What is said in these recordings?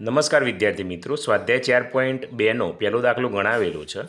નમસ્કાર વિદ્યાર્થી મિત્રો, સ્વાધ્યાય ચાર પોઈન્ટ બેનો પહેલો દાખલો ગણાવેલો છે.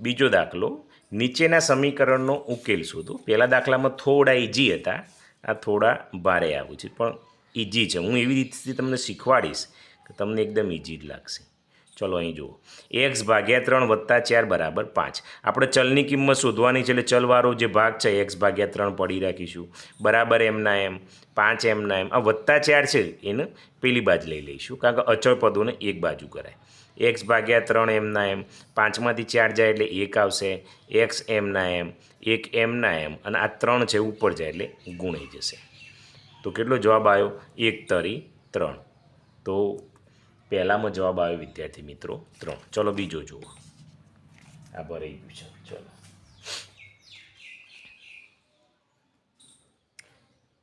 બીજો દાખલો, નીચેના સમીકરણનો ઉકેલ શોધો. પહેલાં દાખલામાં થોડા ઇઝી હતા, આ થોડા ભારે આવું છે, પણ ઇઝી છે. હું એવી રીતથી તમને શીખવાડીશ કે તમને એકદમ ઇઝી જ લાગશે. ચલો અહીં જુઓ. એક્સ ભાગ્યા ત્રણ વત્તા ચાર બરાબર પાંચ. આપણે ચલની કિંમત શોધવાની છે એટલે ચલવાળો જે ભાગ છે એક્સ ભાગ્યા ત્રણ પડી રાખીશું. બરાબર એમના એમ, પાંચ એમના એમ. આ વત્તા ચાર છે એને પેલી બાજુ લઈ લઈશું. કારણ કે અચળ પદોને એક બાજુ કરાય. એક્સ ભાગ્યા ત્રણ એમના એમ, પાંચમાંથી ચાર જાય એટલે એક આવશે. એક્સ એમના એમ, એક એમના એમ. અને આ ત્રણ છે ઉપર જાય એટલે ગુણાઈ જશે. તો કેટલો જવાબ આવ્યો? એક તરી ત્રણ. તો પહેલામાં જવાબ આવ્યો વિદ્યાર્થી મિત્રો ત્રણ. ચલો બીજો જુઓ. આ ભરાઈ ગયું છે. ચલો.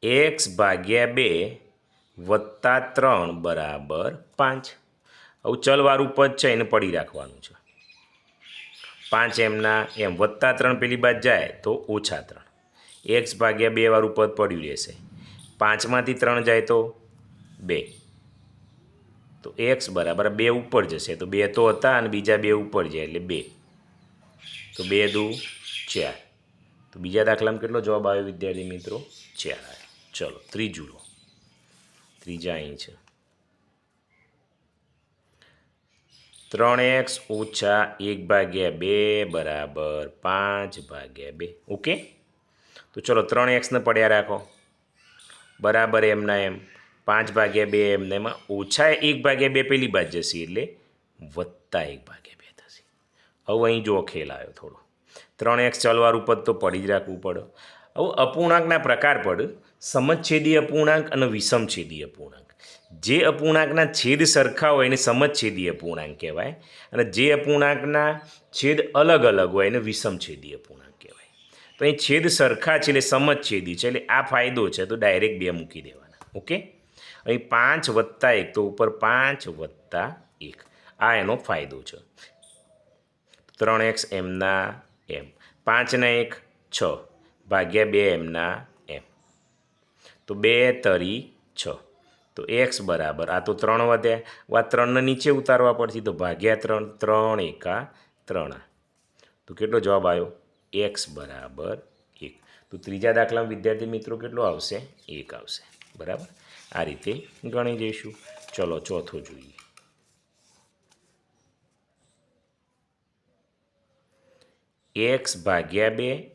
એક્સ ભાગ્યા બે વત્તા ત્રણ બરાબર પાંચ. આવું ચલવાળું પદ છે, એને પડી રાખવાનું છે. પાંચ એમના, એમ વત્તા ત્રણ પેલી બાદ જાય તો ઓછા ત્રણ. એક્સ ભાગ્યા બે વાળું પદ પડ્યું રહેશે. પાંચમાંથી ત્રણ જાય તો બે. તો એક્સ બરાબર બે ઉપર જશે. તો બે તો હતા અને બીજા બે ઉપર જાય એટલે બે. તો બે દુ ચાર. તો બીજા દાખલામાં કેટલો જવાબ આવ્યો વિદ્યાર્થી મિત્રો? ચાર. આવ્યો ચલો, ત્રીજું લો. ત્રીજા અહીં છે. ત્રણ એક્સ ઓછા એક ભાગ્યા બે બરાબર પાંચ ભાગ્યા બે. ઓકે? તો ચલો, ત્રણ એક્સને પડ્યા રાખો. બરાબર એમના એમ. પાંચ ભાગ્યા બે એમને એમાં ઓછા એક ભાગ્યા બે પેલી બાજુ જશે એટલે વત્તા એક ભાગ્યા બે થશે. હવે અહીં જો ખેલ આવ્યો થોડો. ત્રણ એક્સ ચલવાળું પદ તો પડી જ રાખવું પડે. હવે અપૂર્ણાંકના પ્રકાર પડ સમછેદી અપૂર્ણાંક અને વિષમછેદી અપૂર્ણાંક. જે અપૂર્ણાંકના છેદ સરખા હોય એને સમછેદી અપૂર્ણાંક કહેવાય અને જે અપૂર્ણાંકના છેદ અલગ અલગ હોય એને વિષમછેદી અપૂર્ણાંક કહેવાય. તો અહીં છેદ સરખા છે એટલે સમછેદી છે એટલે આ ફાયદો છે તો ડાયરેક્ટ બે મૂકી દેવાના. ઓકે? અહીં પાંચ વત્તા એક, તો ઉપર પાંચ વત્તા એક. આ એનો ફાયદો છે. ત્રણ એક્સ એમના એમ. પાંચના એક, છ. ભાગ્યા બે એમના એમ. તો બે તરી છ. તો એક્સ બરાબર. આ તો ત્રણ વધ્યા. આ ત્રણને નીચે ઉતારવા પડશે. તો ભાગ્યા ત્રણ ત્રણ એકા ત્રણ. તો કેટલો જવાબ આવ્યો? એક્સ બરાબર એક. તો ત્રીજા દાખલામાં વિદ્યાર્થી મિત્રો કેટલો આવશે? એક આવશે. બરાબર? આ રીતે ગણી જઈશું ચલો, ચોથો જોઈએ. એક્સ ભાગ્યા બે,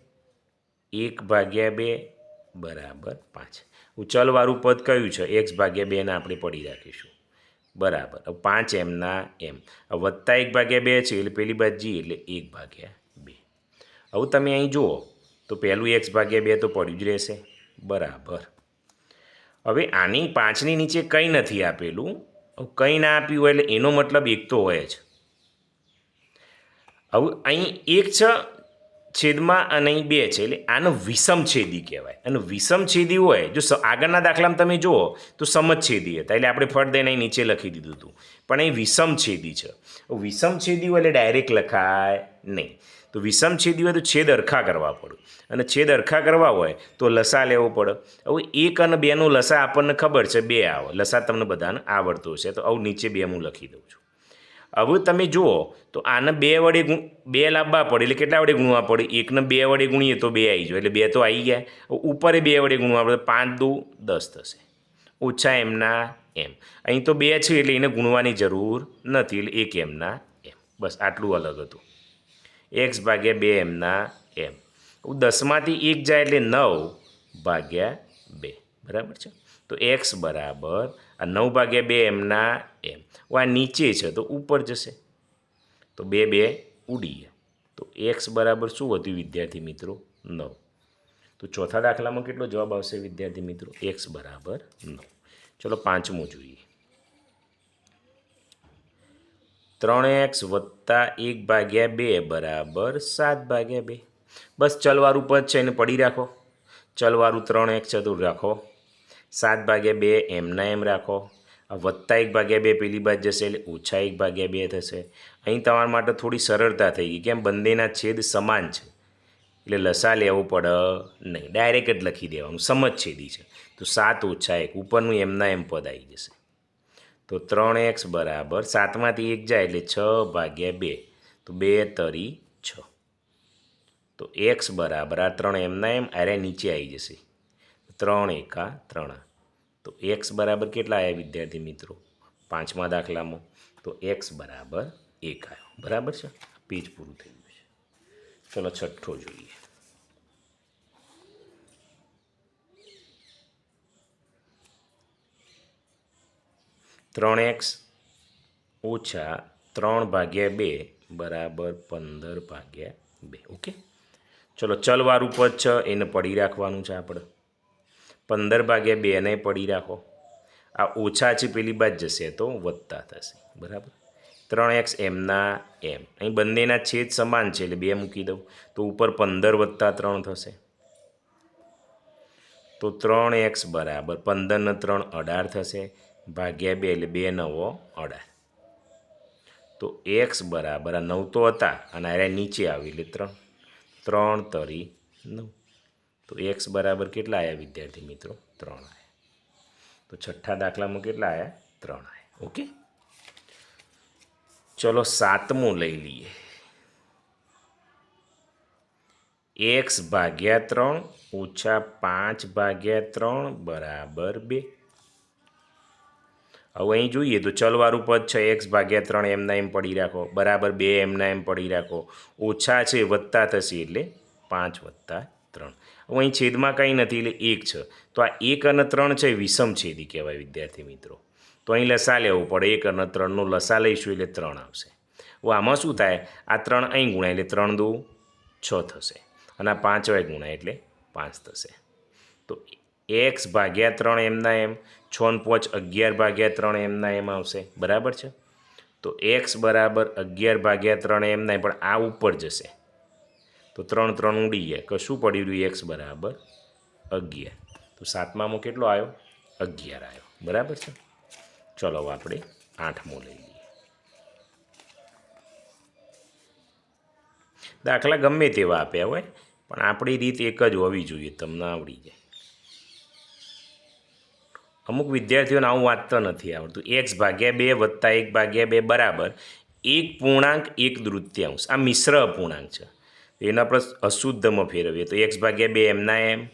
એક ભાગ્યા બે, બરાબર પાંચ. ઉચલવાળું પદ કયું છે? એક્સ ભાગ્યા બેને આપણે પડી રાખીશું. બરાબર. પાંચ એમના એમ. વત્તા એક ભાગ્યા બે છે, એટલે પેલી બાજી એટલે એક ભાગ્યા બે. હવે તમે અહીં જુઓ, તો પહેલું એક્સ ભાગ્યા બે તો પડ્યું જ રહેશે. બરાબર. હવે આની પાંચની નીચે કંઈ નથી આપેલું. કંઈ ના આપ્યું હોય એટલે એનો મતલબ એક તો હોય જ. હવે અહીં એક છે છેદમાં અને અહીં બે છે એટલે આનો વિષમ છેદી કહેવાય. અને વિષમ છેદી હોય, જો આગળના દાખલામાં તમે જુઓ, તો સમછેદી હતા. એટલે આપણે ફળ દઈને અહીં નીચે લખી દીધું હતું. પણ અહીં વિષમ છેદી છે. વિષમ છેદી હોય એટલે ડાયરેક્ટ લખાય નહીં. તો વિષમ છેદી હોય તો છેદ અરખા કરવા પડે. અને છેદ અરખા કરવા હોય તો લસા લેવો પડે. હવે એક અને બેનું લસા આપણને ખબર છે, બે આવે. લસા તમને બધાને આવડતો હશે. તો આવું નીચે બે હું લખી દઉં છું. હવે તમે જુઓ, તો આને બે વડે ગુણ, બે લાંબા પડે. એટલે કેટલા વડે ગુણવા પડે? એકને બે વડે ગુણીએ તો બે આવી જાય. એટલે બે તો આવી ગયા. ઉપર બે વડે ગુણવા પડે. પાંચ, દુ, દસ થશે. ઓછા એમના એમ. અહીં તો બે છે એટલે એને ગુણવાની જરૂર નથી. એટલે એક એમના એમ. બસ આટલું અલગ હતું. એક્સ ભાગ્યા બે એમના એમ. દસમાંથી એક જાય એટલે નવ ભાગ્યા બે. બરાબર છે? તો એક્સ બરાબર આ નવ ભાગ્યા બે એમના એમ. આ નીચે છે, તો ઉપર જશે. તો બે બે ઉડી તો એક્સ બરાબર શું વધ્યું વિદ્યાર્થી મિત્રો? નવ. તો ચોથા દાખલામાં કેટલો જવાબ આવશે વિદ્યાર્થી મિત્રો? એક્સ બરાબર નવ. ચલો પાંચમું જોઈએ. ત્રણ એક્સ વત્તા એક ભાગ્યા બે બરાબર સાત ભાગ્યા બે. બસ ચલવાળું પદ છે એને પડી રાખો. ચલવાળું ત્રણ એક્સ ચતુર રાખો. સાત ભાગ્યા બે એમના એમ રાખો. આ વત્તા એક ભાગ્યા બે પેલી બાદ જશે એટલે ઓછા એક ભાગ્યા બે થશે. અહીં તમારા માટે થોડી સરળતા થઈ ગઈ કેમ બંનેના છેદ સમાન છે. એટલે લસા લેવું પડે. નહીં, ડાયરેક્ટ જ લખી દેવાનું. સમજ છેદી છે. તો સાત ઓછા એક. ઉપરનું એમના એમ પદ આવી જશે. તો ત્રણ એક્સ બરાબર સાતમાંથી એક જાય એટલે છ ભાગ્યા બે. તો બે તરી છ. તો એક્સ બરાબર, આ ત્રણ એમના એમ આરે નીચે આવી જશે. ત્રણ એકા ત્રણ. તો એક્સ બરાબર કેટલા આવ્યા વિદ્યાર્થી મિત્રો? પાંચમા દાખલામાં. તો એક્સ બરાબર એક આવ્યો બરાબર છે? પેજ પૂરું થઈ ગયું છે. ચલો છઠ્ઠો જોઈએ. ત્રણ એક્સ ઓછા ત્રણ ભાગ્યા બે બરાબર પંદર ભાગ્યા બે. ઓકે? ચલો ચલવાળું પદ છે, એને પડી રાખવાનું છે આપણે. પંદર ભાગ્યા બેને પડી રાખો. આ ઓછા છે પેલી બાદ જશે તો વત્તા થશે. બરાબર? ત્રણ એક્સ એમના એમ. અહીં બંનેના છેદ સમાન છે એટલે બે મૂકી દઉં. તો ઉપર પંદર વત્તા ત્રણ થશે. તો ત્રણ એક્સ બરાબર પંદરને ત્રણ અઢાર થશે. ભાગ્યા બે એટલે બે નવો અઢાર. તો એક્સ બરાબર, આ નવ તો હતા અને આ નીચે આવી એટલે ત્રણ. ત્રણ તરી નવ. તો એક્સ બરાબર કેટલા આવ્યા વિદ્યાર્થી મિત્રો? ત્રણ આવ્યા તો છઠ્ઠા દાખલામાં કેટલા આવ્યા ત્રણ આવ્યા ઓકે? ચલો સાતમું લઈ લઈએ. એક્સ ભાગ્યા ત્રણ ઓછા પાંચ ભાગ્યા ત્રણ બરાબર બે. હવે અહીં જોઈએ તો ચલવાળું પદ છે એક્સ ભાગ્યા ત્રણ એમના એમ પડી રાખો. બરાબર બે એમના એમ પડી રાખો. ઓછા છે વત્તા થશે એટલે પાંચ વત્તા ત્રણ. હવે અહીં છેદમાં કંઈ નથી એટલે એક છે. તો આ એક અને ત્રણ છે વિષમ છેદી કહેવાય વિદ્યાર્થી મિત્રો. તો અહીં લસા લેવું પડે. એક અને ત્રણનું લસા લઈશું એટલે ત્રણ આવશે. હવે આમાં શું થાય? આ ત્રણ અહીં ગુણાય એટલે ત્રણ દુ છ થશે. અને આ પાંચ વાય ગુણાય એટલે પાંચ થશે. તો એક્સ ભાગ્યા ત્રણ એમના એમ છ ને પાંચ અગિયાર ભાગ્યા ત્રણ એમના એમ આવશે. બરાબર છે? તો એક્સ બરાબર અગિયાર ભાગ્યા ત્રણ એમના પણ આ ઉપર જશે. તો ત્રણ ત્રણ ઉડી ગયા. કશું પડી રહ્યું? એક્સ બરાબર અગિયાર. તો સાતમામાં કેટલો આવ્યો? અગિયાર આવ્યો. બરાબર છે? ચલો આપણે આઠમો લઈ લઈએ. દાખલા ગમે તેવા આપ્યા હોય, પણ આપણી રીત એક જ હોવી જોઈએ. તમને આવડી જાય. અમુક વિદ્યાર્થીઓને આવું વાંચતા નથી આવડતું. એક્સ ભાગ્યા બે વત્તા એક ભાગ્યા બે બરાબર. એક પૂર્ણાંક, એક દૃત્યાંશ આ મિશ્ર અપૂર્ણાંક છે. એના પર અશુદ્ધમાં ફેરવીએ તો એક્સ ભાગ્યા બે એમના એમ,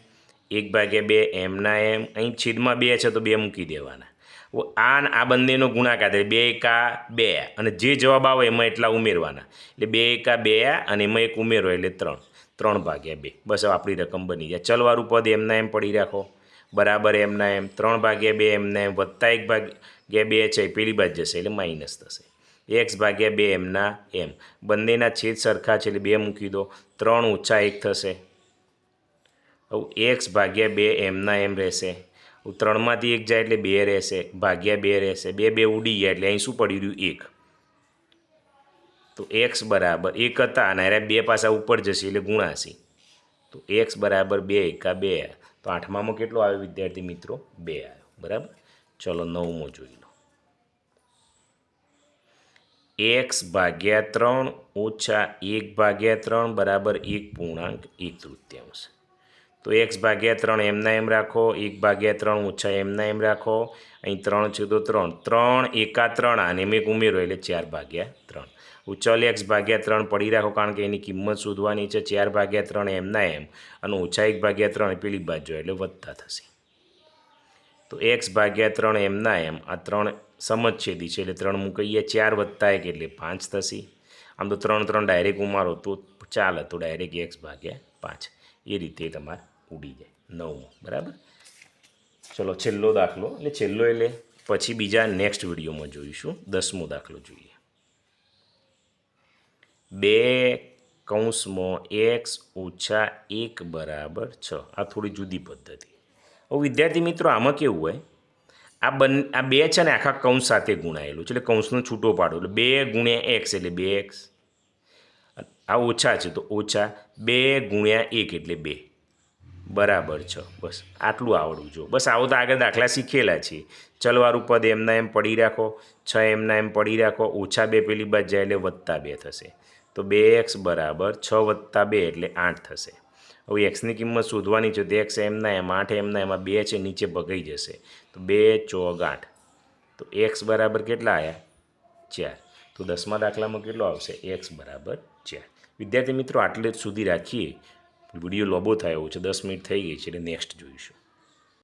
એક ભાગ્યા બે એમના એમ. અહીં છેદમાં બે છે તો બે મૂકી દેવાના. આ આ બંનેનો ગુણાકાર થાય. બે એકા બે. અને જે જવાબ આવે એમાં એટલા ઉમેરવાના. એટલે બે એકા બે અને એમાં એક ઉમેરો એટલે ત્રણ. ત્રણ ભાગ્યા બે. બસ આપણી રકમ બની જાય. ચલવાળું પદ એમના એમ પડી રાખો. બરાબર એમના એમ ત્રણ ભાગ્યા બે, એમના એમ વત્તા એક ભાગ્યા બે છે પેલી બાજુ જશે, એટલે માઇનસ થશે. એક્સ ભાગ્યા બે, એમના એમ. બંનેના છેદ સરખા છે, એટલે બે મૂકી દો. ત્રણ ઓછા એક થશે. હવે એક્સ ભાગ્યા બે, એમના એમ રહેશે. ત્રણમાંથી એક જાય એટલે બે રહેશે, ભાગ્યા બે રહેશે. બે બે ઉડી ગયા એટલે અહીં શું પડી રહ્યું? એક. તો એક્સ બરાબર એક હતા અને બે પાસા ઉપર જશે એટલે ગુણાશી. તો એક્સ બરાબર બે, એકા બે તો આઠમામાં કેટલો આવ્યો વિદ્યાર્થી મિત્રો? બે આવ્યો. બરાબર? ચલો નવમો જોઈ લો. એક્સ ભાગ્યા ત્રણ ઓછા એક ભાગ્યા ત્રણ બરાબર એક પૂર્ણાંક એક તૃતીયાંશ. તો એક્સ ભાગ્યા ત્રણ એમના એમ રાખો. એક ભાગ્યા ત્રણ ઓછા એમના એમ રાખો. અહીં ત્રણ છે તો ત્રણ. ત્રણ એકા ત્રણ. આને મેં ઉમેરો એટલે ચાર ભાગ્યા ત્રણ. ઉચલ એક્સ ભાગ્યા ત્રણ પડી રાખો કારણ કે એની કિંમત શોધવાની છે ચાર ભાગ્યા ત્રણ એમના એમ અને ઓછા એક ભાગ્યા ત્રણ પેલી બાજુ એટલે વધતા થશે. તો એક્સ ભાગ્યા ત્રણ એમના એમ આ ત્રણ સમજછેદી છે એટલે ત્રણ મૂકીએ ચાર વત્તા એક એટલે પાંચ થશે. આમ તો ત્રણ ત્રણ ડાયરેક્ટ ઉમારો તો ચાલે તો ડાયરેક્ટ એક્સ ભાગ્યા પાંચ. એ રીતે તમારે ઉડી જાય. નવમો, બરાબર? ચલો છેલ્લો દાખલો, એટલે છેલ્લો એટલે પછી બીજા નેક્સ્ટ વિડીયોમાં જોઈશું. દસમો દાખલો જોઈએ. બે કૌંસમાં એક્સ ઓછા એક બરાબર છ. આ થોડી જુદી પદ્ધતિ. હવે વિદ્યાર્થી મિત્રો, આમાં કેવું હોય? આ બન, આ બે છે ને આખા કૌંસ સાથે ગુણાયેલું છે. એટલે કૌંસનો છૂટો પાડો. એટલે બે ગુણ્યા એક્સ એટલે બે એક્સ. આ ઓછા છે તો ઓછા બે ગુણ્યા એક એટલે બે. બરાબર છ. બસ, આટલું આવડવું જો. બસ, આવો તો આગળ દાખલા શીખેલા છીએ. ચલવાળું પદ એમના એમ પડી રાખો, છ એમના એમ પડી રાખો, ઓછા બે પેલી બાદ જાય એટલે વધતા બે થશે. તો બે એક્સ બરાબર છ વત્તા બે એટલે આઠ થશે. હવે એક્સની કિંમત શોધવાની છે તો એક્સ એમના એમ આઠ એમના એમાં બે છે, નીચે ભગાઈ જશે. તો બે ચોગ આઠ. તો એક્સ બરાબર કેટલા આવ્યા ચાર. તો દસમા દાખલામાં કેટલો આવશે? એક્સ બરાબર ચાર. વિદ્યાર્થી મિત્રો, આટલે સુધી રાખીએ. વીડિયો લોબો થાય છે, દસ મિનિટ થઈ ગઈ છે, એટલે નેક્સ્ટ જોઈશું.